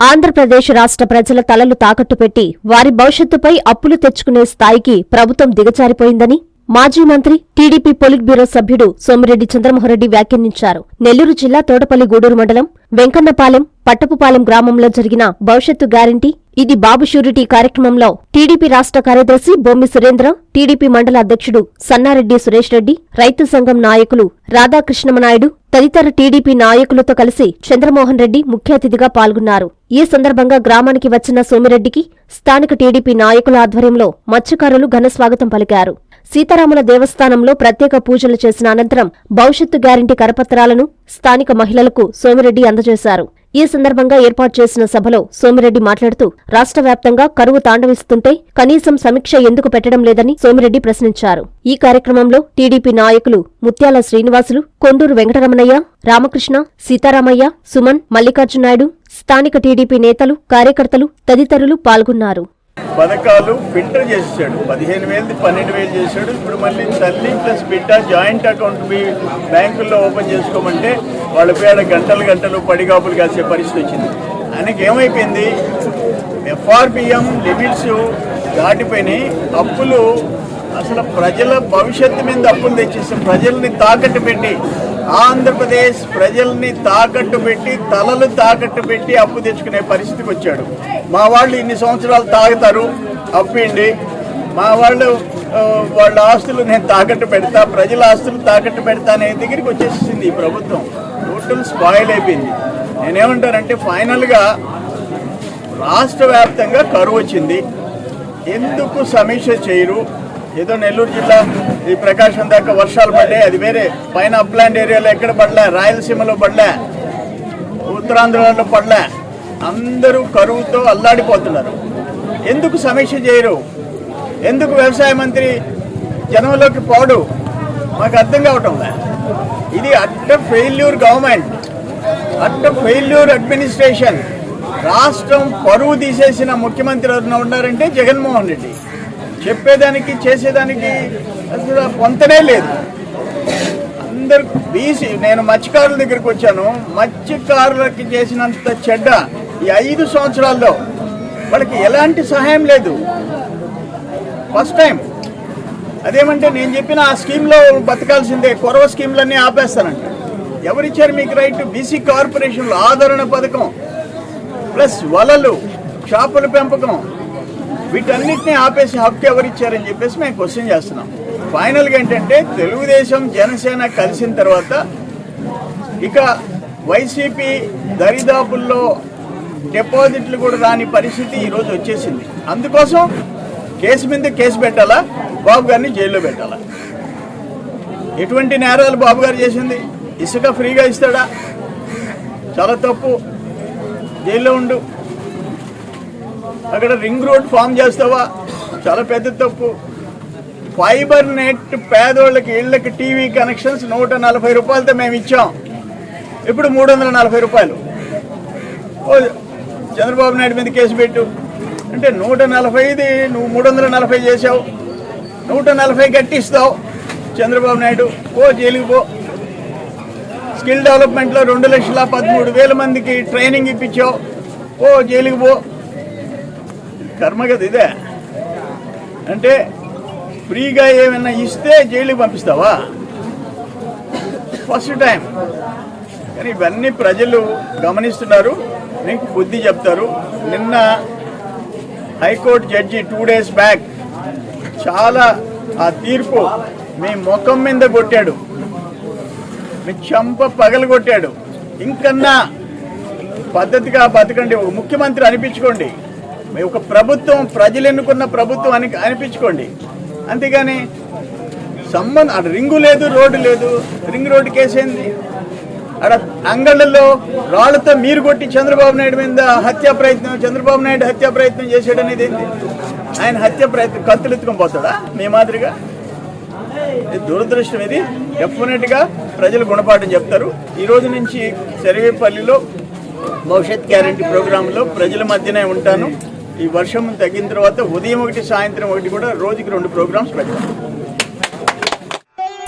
ఆంధ్రప్రదేశ్ రాష్ట్ర ప్రజల తలలు తాకట్టు పెట్టి వారి భవిష్యత్తుపై అప్పులు తెచ్చుకునే స్థాయికి ప్రభుత్వం దిగజారిపోయిందని మాజీ మంత్రి టీడీపీ పొలిట్ బ్యూరో సభ్యుడు సోమిరెడ్డి చంద్రమోహన్రెడ్డి వ్యాఖ్యానించారు. నెల్లూరు జిల్లా తోటపల్లి గూడూరు మండలం వెంకన్నపాలెం పట్టపుపాలెం గ్రామంలో జరిగిన భవిష్యత్తు గ్యారంటీ ఇది బాబు షూరిటీ కార్యక్రమంలో టీడీపీ రాష్ట్ర కార్యదర్శి బొమ్మి సురేంద్ర టీడీపీ మండల అధ్యక్షుడు సన్నారెడ్డి సురేష్ రెడ్డి రైతు సంఘం నాయకులు రాధాకృష్ణమనాయుడు తదితర టీడీపీ నాయకులతో కలిసి చంద్రమోహన్ రెడ్డి ముఖ్య అతిథిగా పాల్గొన్నారు. ఈ సందర్భంగా గ్రామానికి వచ్చిన సోమిరెడ్డికి స్థానిక టీడీపీ నాయకుల ఆధ్వర్యంలో మత్స్యకారులు ఘనస్వాగతం పలికారు. సీతారాముల దేవస్థానంలో ప్రత్యేక పూజలు చేసిన అనంతరం భవిష్యత్తు గ్యారంటీ కరపత్రాలను స్థానిక మహిళలకు సోమిరెడ్డి అందజేశారు. ఈ సందర్భంగా ఏర్పాటు చేసిన సభలో సోమిరెడ్డి మాట్లాడుతూ రాష్ట్ర వ్యాప్తంగా కరువు తాండవిస్తుంటే కనీసం సమీక్ష ఎందుకు పెట్టడం లేదని సోమిరెడ్డి ప్రశ్నించారు. ఈ కార్యక్రమంలో టీడీపీ నాయకులు ముత్యాల శ్రీనివాసులు కొండూరు వెంకటరమణయ్య రామకృష్ణ సీతారామయ్య సుమన్ మల్లికార్జునాయుడు స్థానిక టీడీపీ నేతలు కార్యకర్తలు తదితరులు పాల్గొన్నారు. పథకాలు ఫిల్టర్ చేసేసాడు పదిహేను వేలది పన్నెండు వేలు చేశాడు. ఇప్పుడు మళ్ళీ తల్లి ప్లస్ బిడ్డ జాయింట్ అకౌంట్ మీ బ్యాంకుల్లో ఓపెన్ చేసుకోమంటే వాళ్ళ పేడ గంటలు గంటలు పడిగాపులు కాసే పరిస్థితి వచ్చింది. ఆయనకి ఏమైపోయింది? ఎఫ్ఆర్బిఎం లిమిట్స్ దాటిపోయినాయి. అప్పులు అసలు ప్రజల భవిష్యత్తు మీద అప్పులు తెచ్చేసి ప్రజల్ని తాకట్టు పెట్టి ఆంధ్రప్రదేశ్ ప్రజల్ని తాకట్టు పెట్టి తలలు తాకట్టు పెట్టి అప్పు తెచ్చుకునే పరిస్థితికి వచ్చాడు. మా వాళ్ళు ఇన్ని సంవత్సరాలు తాగుతారు అప్పిండి. మా వాళ్ళు వాళ్ళ ఆస్తులు నేను తాకట్టు పెడతా ప్రజల ఆస్తులు తాకట్టు పెడతా అనే దగ్గరికి వచ్చేసింది ఈ ప్రభుత్వం. టోటల్ స్పాయిల్ అయిపోయింది. నేనేమంటానంటే ఫైనల్గా రాష్ట్ర వ్యాప్తంగా కరువు వచ్చింది. ఎందుకు సమీక్ష చేయరు? ఏదో నెల్లూరు జిల్లా ఈ ప్రకాశం దాకా వర్షాలు పడ్డాయి. అది వేరే. పైన అప్లాండ్ ఏరియాలో ఎక్కడ పడలే? రాయలసీమలో పడలే. ఉత్తరాంధ్రలో పడలే. అందరూ కరువుతో అల్లాడిపోతున్నారు. ఎందుకు సమీక్ష చేయరు? ఎందుకు వ్యవసాయ మంత్రి జనంలోకి పోడు? మాకు అర్థం కావటం ఇది utter failure government utter failure administration రాష్ట్రం పరువు తీసేసిన ముఖ్యమంత్రి ఎవరైనా ఉన్నారంటే జగన్మోహన్ రెడ్డి. చెప్పేదానికి చేసేదానికి అసలు పొంతనే లేదు. అందరు బీసీ నేను మత్స్యకారుల దగ్గరికి వచ్చాను. మత్స్యకారులకి చేసినంత చెడ్డ ఈ ఐదు సంవత్సరాల్లో వాళ్ళకి ఎలాంటి సహాయం లేదు. ఫస్ట్ టైం అదేమంటే నేను చెప్పిన ఆ స్కీమ్లో బతకాల్సిందే కొరవ స్కీమ్లన్నీ ఆపేస్తానంట. ఎవరిచ్చారు మీకు రైట్? బీసీ కార్పొరేషన్లో ఆదరణ పథకం ప్లస్ వలలు చేపల పెంపకం. వీటన్నిటిని ఆపేసి హక్కు ఎవరిచ్చారని చెప్పేసి మేము క్వశ్చన్ చేస్తున్నాం. ఫైనల్గా ఏంటంటే తెలుగుదేశం జనసేన కలిసిన తర్వాత ఇక వైసీపీ దరిదాపుల్లో డిపాజిట్లు కూడా రాని పరిస్థితి ఈరోజు వచ్చేసింది. అందుకోసం కేసు మీద కేసు పెట్టాలా? బాబు గారిని జైల్లో పెట్టాలా? ఎటువంటి నేరాలు బాబు గారు చేసింది? ఇసుక ఫ్రీగా ఇస్తాడా? చాలా తప్పు. జైల్లో ఉండు. అక్కడ రింగ్ రోడ్ ఫామ్ చేస్తావా? చాలా పెద్ద తప్పు. ఫైబర్ నెట్ పేదోళ్ళకి ఇళ్ళకి టీవీ కనెక్షన్స్ నూట నలభై రూపాయలతో మేము ఇచ్చాం. ఇప్పుడు మూడు వందల నలభై రూపాయలు. చంద్రబాబు నాయుడు మీద కేసు పెట్టు. అంటే నూట నలభైది నువ్వు మూడు వందల నలభై చేసావు నూట నలభై గట్టిస్తావు. చంద్రబాబు నాయుడు ఓ జైలుకి పో. స్కిల్ డెవలప్మెంట్లో రెండు లక్షల పదమూడు వేల మందికి ట్రైనింగ్ ఇప్పించావు. ఓ జైలుకి పో. కర్మ కదా ఇదే. అంటే ఫ్రీగా ఏమైనా ఇస్తే జైలుకి పంపిస్తావా? First time. కానీ ఇవన్నీ ప్రజలు గమనిస్తున్నారు. నీకు బుద్ధి చెప్తారు. నిన్న high court judge two days back చాలా ఆ తీర్పు మీ ముఖం మీద కొట్టాడు. మీ చెంప పగలు కొట్టాడు. ఇంకన్నా పద్ధతిగా బతకండి. ఒక ముఖ్యమంత్రి అనిపించుకోండి. మీ ఒక ప్రభుత్వం ప్రజలు ఎన్నుకున్న ప్రభుత్వం అని అనిపించుకోండి. అంతేగాని సంబంధం అక్కడ రింగు లేదు రోడ్డు లేదు. Ring road కేసేంది? అంగళ్ళల్లో రాళ్ళతో మీరు కొట్టి చంద్రబాబు నాయుడు మీద హత్యా ప్రయత్నం చంద్రబాబు నాయుడు హత్యా ప్రయత్నం చేసాడు అనేది ఏంటి ఆయన హత్య ప్రయత్నం కత్తులు ఎత్తుకొని పోతాడా? మీ మాదిరిగా? ఇది దురదృష్టం ఇది. డెఫినెట్గా ప్రజలు గుణపాఠం చెప్తారు. ఈ రోజు నుంచి సర్వేపల్లిలో భవిష్యత్ గ్యారంటీ ప్రోగ్రాంలో ప్రజల మధ్యనే ఉంటాను. ఈ వర్షం తగ్గిన తర్వాత ఉదయం ఒకటి సాయంత్రం ఒకటి కూడా రోజుకి రెండు ప్రోగ్రామ్స్ పెడతాను